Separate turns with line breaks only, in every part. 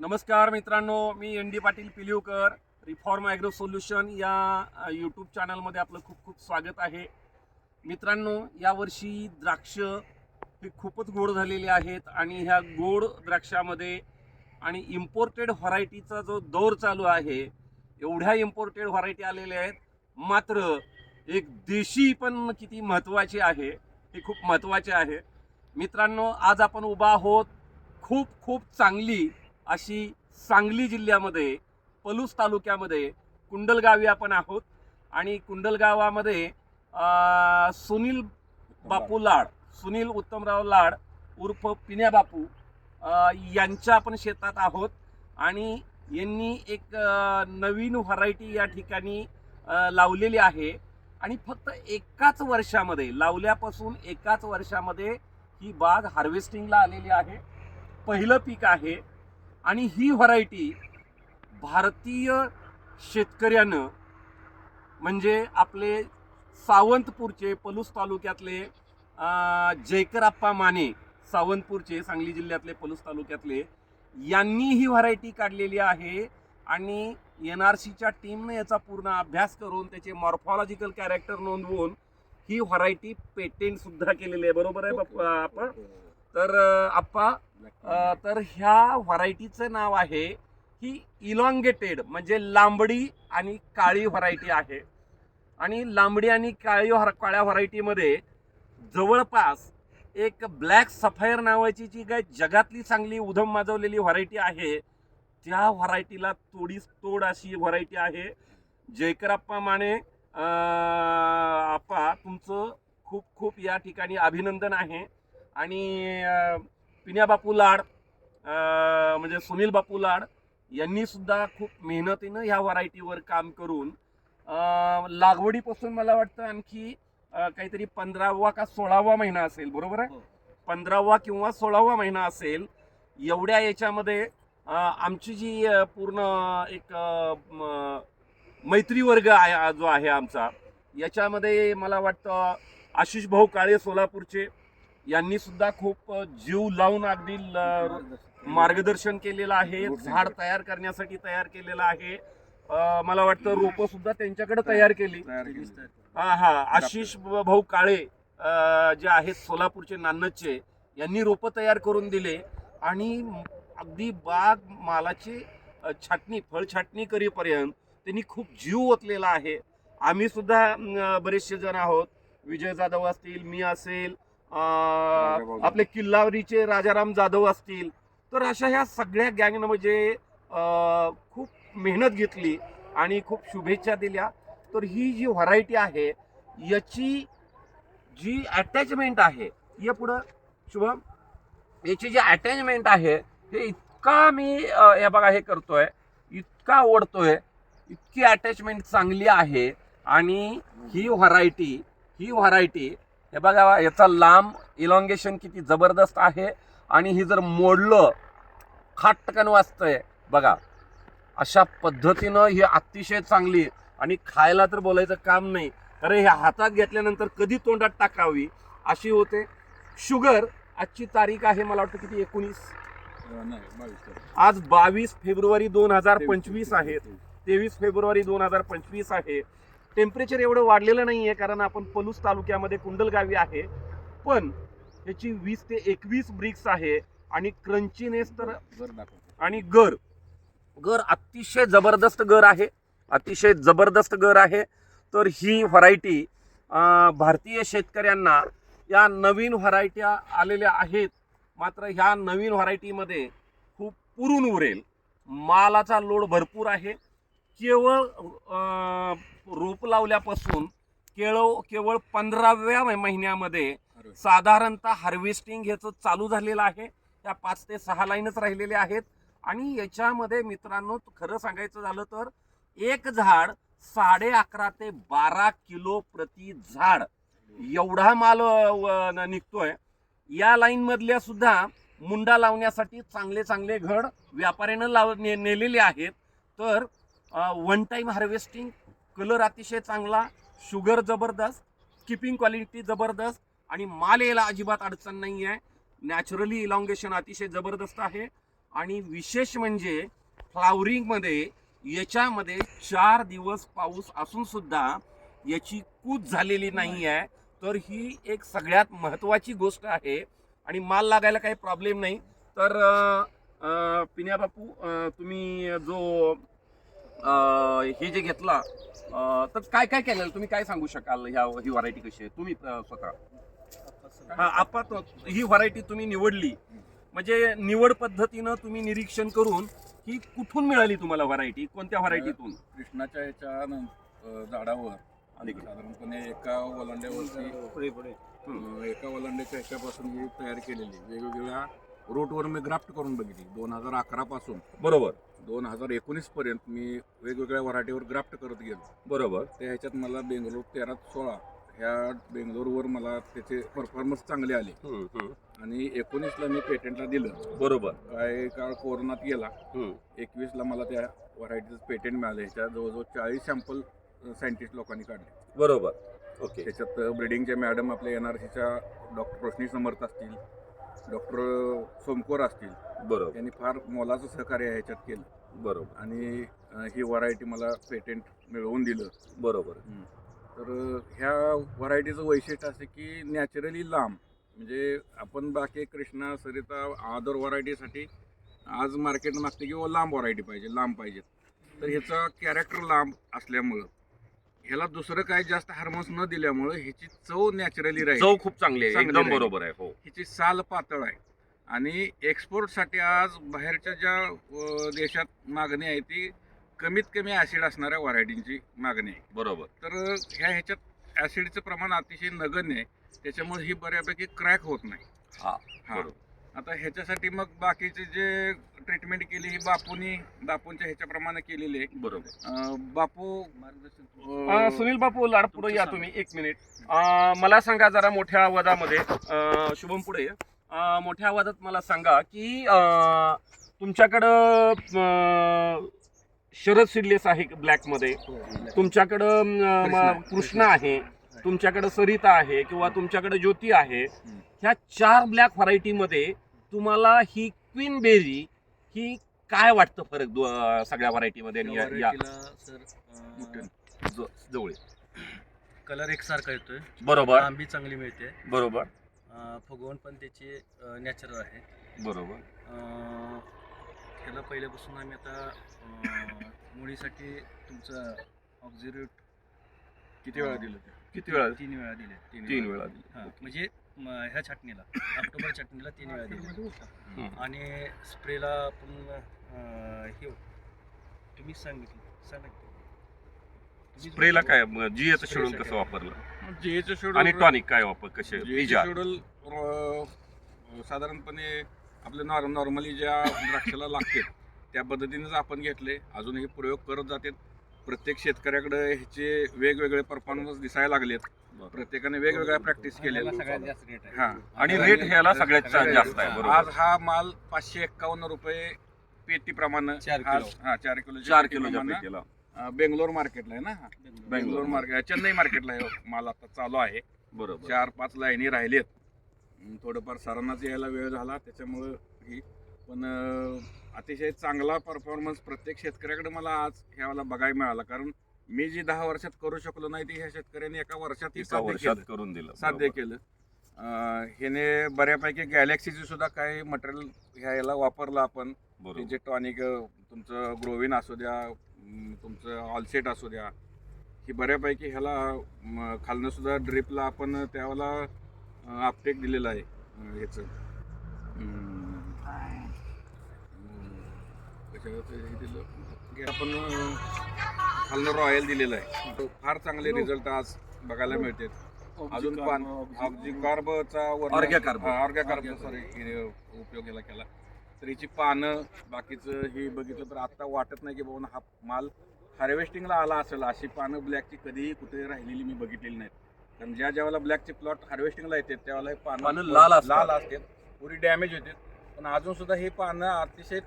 नमस्कार मित्रांनो मी N D Patil Pilivkar reform agro solution या यूट्यूब चॅनलमध्ये आपलं खूप खूप स्वागत आहे. मित्रांनो यावर्षी द्राक्ष हे खूपच गोड झालेले आहेत आणि ह्या गोड द्राक्षामध्ये आणि इम्पोर्टेड व्हरायटीचा जो दौर चालू आहे एवढ्या इम्पोर्टेड व्हरायटी आलेल्या आहेत. मात्र एक देशी पण किती महत्त्वाची आहे हे खूप महत्त्वाचे आहे. मित्रांनो आज आपण उभा आहोत खूप खूप चांगली अशी सांगली जिल्ह्यामध्ये पलूस तालुक्यामध्ये कुंडलगावी आपण आहोत. आणि कुंडलगावामध्ये सुनील बापू लाड सुनील उत्तमराव लाड उर्फ पिण्या बापू यांच्या आपण शेतात आहोत. आणि यांनी एक नवीन व्हरायटी या ठिकाणी लावलेली आहे. आणि फक्त एकाच वर्षामध्ये लावल्यापासून एकाच वर्षामध्ये ही बाग हार्वेस्टिंगला आलेली आहे. पहिलं पीक आहे. आणि ही व्हरायटी भारतीय शेतकऱ्यानं म्हणजे आपले सावंतपूरचे पलूस तालुक्यातले जयकराप्पा माने सावंतपूरचे सांगली जिल्ह्यातले पलूस तालुक्यातले यांनी ही व्हरायटी काढलेली आहे. आणि एन आर सीच्या टीमने याचा पूर्ण अभ्यास करून त्याचे मॉर्फॉलॉजिकल कॅरेक्टर नोंदवून ही व्हरायटी पेटेंट सुद्धा केलेली आहे. बरोबर आहे बाप्पा? आपण तर आप्पा तर ह्या व्हरायटीचं नाव आहे ही इलॉंगेटेड म्हणजे लांबडी आणि काळी व्हरायटी आहे. आणि लांबडी आणि काळी व्हर- काळ्या व्हरायटीमध्ये जवळपास एक ब्लॅक सफायर नावाची जी काय जगातली चांगली उधम माजवलेली व्हरायटी आहे त्या व्हरायटीला तोडीस तोड अशी व्हरायटी आहे. जयकराप्पा माने आप्पा तुमचं खूप खूप या ठिकाणी अभिनंदन आहे. आणि पिन्या बापू लाड म्हणजे सुनील बापू लाड यांनी सुद्धा खूप मेहनतीनं ह्या व्हरायटीवर काम करून लागवडीपासून मला वाटतं आणखी काहीतरी पंधरावा का सोळावा महिना असेल बरोबर आहे
हो.
पंधरावा किंवा सोळावा महिना असेल एवढ्या याच्यामध्ये आमची जी पूर्ण एक मैत्री वर्ग आहे जो आहे आमचा याच्यामध्ये मला वाटतं आशिष भाऊ काळे सोलापूरचे यांनी सुद्धा खूप जीव लावून अगदी मार्गदर्शन केलेलं आहे झाड तयार करण्यासाठी तयार केलेलं आहे. मला वाटतं रोपं सुद्धा त्यांच्याकडे तयार केली. हा हा. आशिष भाऊ काळे जे आहेत सोलापूरचे नान्नजचे यांनी रोपं तयार करून दिले. आणि अगदी बाग मालाची छाटणी फळ छाटणी करीपर्यंत त्यांनी खूप जीव ओतलेला आहे. आम्ही सुद्धा बरेचसे जण आहोत. विजय जाधव असतील मी असेल आपले किल्लावरीचे राजाराम जाधव असतील तर अशा ह्या सगळ्या गँगनं म्हणजे खूप मेहनत घेतली आणि खूप शुभेच्छा दिल्या. तर ही जी व्हरायटी आहे याची जी अटॅचमेंट आहे या पुढं शुभम याची जी अटॅचमेंट आहे हे इतका मी हे बघा हे करतोय इतका ओढतोय इतकी अटॅचमेंट चांगली आहे. आणि ही व्हरायटी ही व्हरायटी हे बघा याचा लांब इलॉंगेशन किती जबरदस्त आहे. आणि ही जर मोडलं खाटकन वाजतंय. बघा अशा पद्धतीनं ही अतिशय चांगली आणि खायला तर बोलायचं काम नाही. अरे हे हातात घेतल्यानंतर कधी तोंडात टाकावी? अशी होते. शुगर आजची तारीख आहे मला वाटतं किती? एकोणीस? आज बावीस फेब्रुवारी दोन हजार पंचवीस आहे. तेवीस फेब्रुवारी दोन हजार पंचवीस आहे. टेम्परेचर एवढं वाढलेलं नाही आहे कारण आपण पलूस तालुक्यामध्ये कुंडलगावी आहे. पण याची वीस ते एकवीस ब्रिक्स आहे आणि क्रंचीनेस तर आणि गर. गर अतिशय जबरदस्त गर आहे. अतिशय जबरदस्त गर आहे. तर ही व्हरायटी भारतीय शेतकऱ्यांना या नवीन व्हरायट्या आलेल्या आहेत. मात्र ह्या नवीन व्हरायटीमध्ये खूप पुरून उरेल. मालाचा लोड भरपूर आहे. केवळ रोप लावल्यापासून केवळ केवळ पंधराव्या महिन्यामध्ये साधारणतः हार्वेस्टिंग ह्याचं चालू झालेलं आहे. त्या पाच ते सहा लाईनच राहिलेले आहेत. आणि याच्यामध्ये मित्रांनो खरं सांगायचं झालं तर एक झाड साडे अकरा ते बारा किलो प्रति झाड एवढा माल निघतोय. या लाईन मधल्या सुद्धा मुंडा लावण्यासाठी चांगले चांगले घड व्यापाऱ्यानं लाव ने नेलेले आहेत. तर वन टाईम हार्वेस्टिंग कलर अतिशय चांगला शुगर जबरदस्त किपिंग क्वालिटी जबरदस्त आणि माल यायला अजिबात अडचण नाही आहे नॅचरली इलॉंगेशन अतिशय जबरदस्त आहे. आणि विशेष म्हणजे फ्लावरिंगमध्ये याच्यामध्ये चार दिवस पाऊस असूनसुद्धा याची कूच झालेली नाही आहे तर ही एक सगळ्यात महत्त्वाची गोष्ट आहे. आणि माल लागायला काही प्रॉब्लेम नाही. तर पिण्याबापू तुम्ही जो हे जे घेतला तर काय काय केलेलं? तुम्ही काय सांगू शकाल? ह्या ही व्हरायटी कशी आहे? तुम्ही स्वतः. हा आपण ही व्हरायटी तुम्ही निवडली. म्हणजे निवड पद्धतीनं तुम्ही निरीक्षण करून ही कुठून मिळाली तुम्हाला व्हरायटी कोणत्या व्हरायटीतून
कृष्णाच्या याच्या नं- अं, झाडावर. साधारणपणे एका वलांड्यावरती अं, एका वलांड्याच्या ह्याच्यापासून ही तयार केलेली. वेगवेगळ्या रूटवर मी ग्राफ्ट करून बघितली. दोन हजार अकरा पासून.
बरोबर.
दोन हजार एकोणीस पर्यंत मी वेगवेगळ्या व्हरायटीवर ग्राफ्ट करत गेलो.
बरोबर.
त्या ह्याच्यात मला बेंगलोर तेरा सोळा ह्या बेंगलोरवर मला त्याचे परफॉर्मन्स चांगले आले. आणि एकोणीसला मी पेटंटला दिलं.
बरोबर.
काय काळ कोरोनात गेला. एकवीसला मला त्या व्हरायटीचं पेटंट मिळालं. ह्याच्या जवळजवळ चाळीस सॅम्पल सायंटिस्ट लोकांनी काढले.
बरोबर. ओके
त्याच्यात ब्रिडिंगच्या मॅडम आपल्या एन आर सीच्या डॉक्टर रोशनी समर्थ असतील. डॉक्टर सोमकोर असतील.
बरोबर.
त्यांनी फार मोलाचं सहकार्य ह्याच्यात केलं.
बरोबर.
आणि अं, ही व्हरायटी मला पेटंट मिळवून दिलं.
बरोबर.
तर ह्या व्हरायटीचं वैशिष्ट्य असं की नॅचरली लांब. म्हणजे आपण बाकी कृष्णा सरिता आदर व्हरायटीसाठी आज मार्केट मागते की "ओ, लांब व्हरायटी पाहिजे लांब पाहिजेत तर ह्याचा कॅरेक्टर लांब असल्यामुळं ह्याला दुसरं काय जास्त हार्मोन्स न दिल्यामुळं ह्याची चव नॅचरली राहील.
चव खूप चांगली आहे.
चांगली
एकदम
राहिली.
बरोबर आहे हो.
ह्याची साल पातळ आहे. आणि एक्सपोर्टसाठी आज बाहेरच्या ज्या अं, देशात मागणी आहे ती कमीत कमी ॲसिड असणाऱ्या व्हरायटींची मागणी आहे.
बरोबर.
तर ह्या ह्याच्यात ॲसिडचं प्रमाण अतिशय नगण्य आहे. त्याच्यामुळे ही बऱ्यापैकी क्रॅक होत नाही.
हा
हा.
बरोबर.
आता ह्याच्यासाठी मग बाकीचे जे ट्रीटमेंट केली ही बापूनी बापूंच्या ह्याच्याप्रमाणे केलेली आहे.
बरोबर.
बापू
अं, सुनील बापू लाड पुढे या. तुम्ही. एक मिनिट अं, मला सांगा जरा मोठ्या आवाजामध्ये. अं, शुभम पुढे. ये. अं, मोठ्या आवाजात मला सांगा की अं, तुमच्याकडं अं, शरद सिडलेस आहे ब्लॅकमध्ये. तुमच्याकडं अं,
कृष्णा.
म- कृष्णा आहे. तुमच्याकडं सरिता आहे किंवा तुमच्याकडे ज्योती आहे. ह्या चार ब्लॅक व्हरायटीमध्ये तुम्हाला ही क्वीन बेरी ही काय वाटतं फरक सगळ्या व्हरायटीमध्ये जवळ
कलर एकसारखा येतोय.
बरोबर.
लांबी चांगली मिळते.
बरोबर.
फुगवण पण त्याची नॅचरल आहे.
बरोबर.
अं, त्याला पहिल्यापासून आम्ही आता मुळीसाठी तुमचं ऑक्झिरेट
किती वेळा दिलं ते?
किती वेळा?
तीन वेळा दिले
तीन वेळा.
हा, म्हणजे म, ह्या छाटणीला ऑक्टोबर छाटणीला तीन वेळा दिले.
हम्म.
आणि स्प्रेला आपण अं, हे हो, तुम्हीच सांगितलं सांगा की. तुम्हीच
स्प्रेला. काय जीएचं शेड्यूल. कसं वापरलं?
जीएचं शेड्यूल
आणि टॉनिक काय वापर कसे
जीएचं शेड्यूल साधारणपणे आपले नॉर नॉर्मली ज्या द्राक्षाला लागते त्या पद्धतीनेच आपण घेतले. अजूनही प्रयोग करत जातात. प्रत्येक शेतकऱ्याकडे ह्याचे वेगवेगळे परफॉर्मन्स दिसायला लागलेत. प्रत्येकाने वेगवेगळ्या प्रॅक्टिस केलेल्या
ह्याला सगळ्यात जास्त रेट आहे.
हा.
आणि रेट ह्याला सगळ्यात जास्त आहे.
आज हा माल पाचशे एक्कावन्न रुपये पेटी प्रमाणे
चार किलो.
हा चार किलो बेंगलोर मार्केटला आहे ना.
बेंगलोर.
मार्केट चेन्नई मार्केटला माल आता चालू आहे.
बरोबर.
चार पाच लाईनी राहिलेत. थोडंफार सरांनाच यायला वेळ झाला. त्याच्यामुळं ही पण अतिशय चांगला परफॉर्मन्स प्रत्येक शेतकऱ्याकडे मला आज ह्याला बघायला मिळाला. कारण मी जी दहा वर्षात करू शकलो नाही ती ह्या शेतकऱ्यांनी एका वर्षात ही
एका वर्षात करून दिलं.
साध्य. केलं. ह्याने बऱ्यापैकी गॅलेक्सीचे सुद्धा काही मटेरियल ह्या याला वापरलं आपण. त्याचे टॉनिक तुमचं ग्रोविन असू द्या तुमचं ऑलसेट असू द्या ही बऱ्यापैकी ह्याला खालनं सुद्धा ड्रिपला आपण त्यावेळेला अं, आपटेक दिलेलं आहे ह्याचं अं, हे दिलं. हे आपण खालनं रॉयल दिलेलं आहे. फार चांगले रिझल्ट आज बघायला मिळते अजून पान ऑक्झी कार्बचा
Orga Carb.
Orga Carb sorry उपयोग याला केला. तर याची पानं बाकीचं हे बघितलं तर आता वाटत नाही की बाबा हा माल हार्वेस्टिंगला आला असेल. अशी पानं ब्लॅकची कधीही कुठे राहिलेली मी बघितलेली नाहीत. कारण ज्या ज्या वेळेला ब्लॅकचे प्लॉट हार्वेस्टिंगला येतात त्यावेळेला हे
पानं लाल.
लाल असतात. पुरी डॅमेज होते. पण अजून सुद्धा हे पानं अतिशय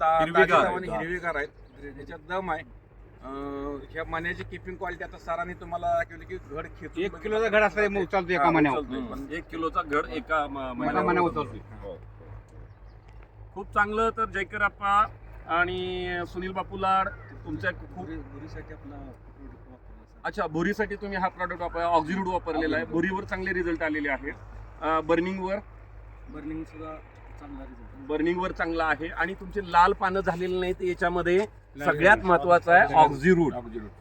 ता-
हिरवीगार आहेत.
हिरवीगार आहेत त्याच्यात दम आहे अं, ह्या मण्याची किपिंग क्वालिटी आता सरांनी तुम्हाला दाखवली की घड खेचून
एक
बघितलं
किलोचा
तर
घड असला मग एका
हा,
महिन्यावर
उचलतोय. पण
हम्म. एक किलोचा घड एका म-
महिना
महिन्यावर
महिना
उचलतो.
उचलतो.
हो. खूप चांगलं तर जयकर आप्पा आणि सुनील बापू लाड तुमच्या खूप
भुरी- भुरीसाठी आपला product वापरला सर.
अच्छा बोरीसाठी तुम्ही हा प्रॉडक्ट वापर ऑक्झिरूड वापरलेला आहे बोरीवर चांगले रिझल्ट आलेले आहेत बर्निंगवर
बर्निंग सुद्धा रिझल्ट
बर्निंगवर चांगला आहे आणि तुमचे लाल पानं झालेले नाहीत याच्यामध्ये सगळ्यात महत्वाचं आहे ऑक्झिरूट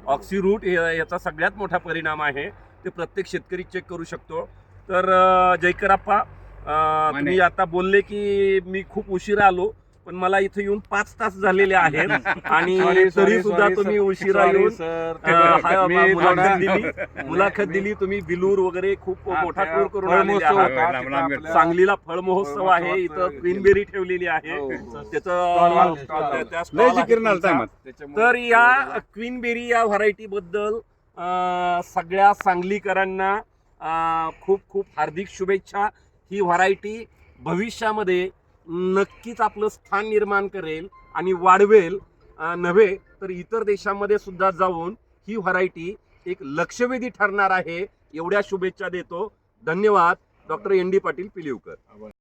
ऑक्सिरूट याचा सगळ्यात मोठा परिणाम आहे. ते प्रत्येक शेतकरी चेक करू शकतो. तर अं, जयकर आप्पा अं, तुम्ही आता बोलले की मी खूप उशिरा आलो. पण मला इथे येऊन पाच तास झालेले आहेत. आणि तरी सुद्धा तुम्ही उशिरा येऊन हा- मुलाखत दिली. मुलाखत दिली तुम्ही बिलूर वगैरे खूप मोठा टूर करून सांगलीला फळ महोत्सव आहे इथं क्वीनबेरी ठेवलेली आहे.
हो.
त्याचं
Stall- stall.
त्या- त्या stall आहे तुमचा.
त्याच्यामुळे
तर या क्वीनबेरी या व्हरायटी बद्दल सगळ्या सांगलीकरांना खूप खूप हार्दिक शुभेच्छा. ही व्हरायटी भविष्यामध्ये नक्कीच आपलं स्थान निर्माण करेल आणि वाढवेल. नव्हे तर इतर देशामध्ये सुद्धा जाऊन ही व्हरायटी एक लक्षवेधी ठरणार आहे. एवढ्या शुभेच्छा देतो. धन्यवाद. Doctor N D Patil Pilivkar.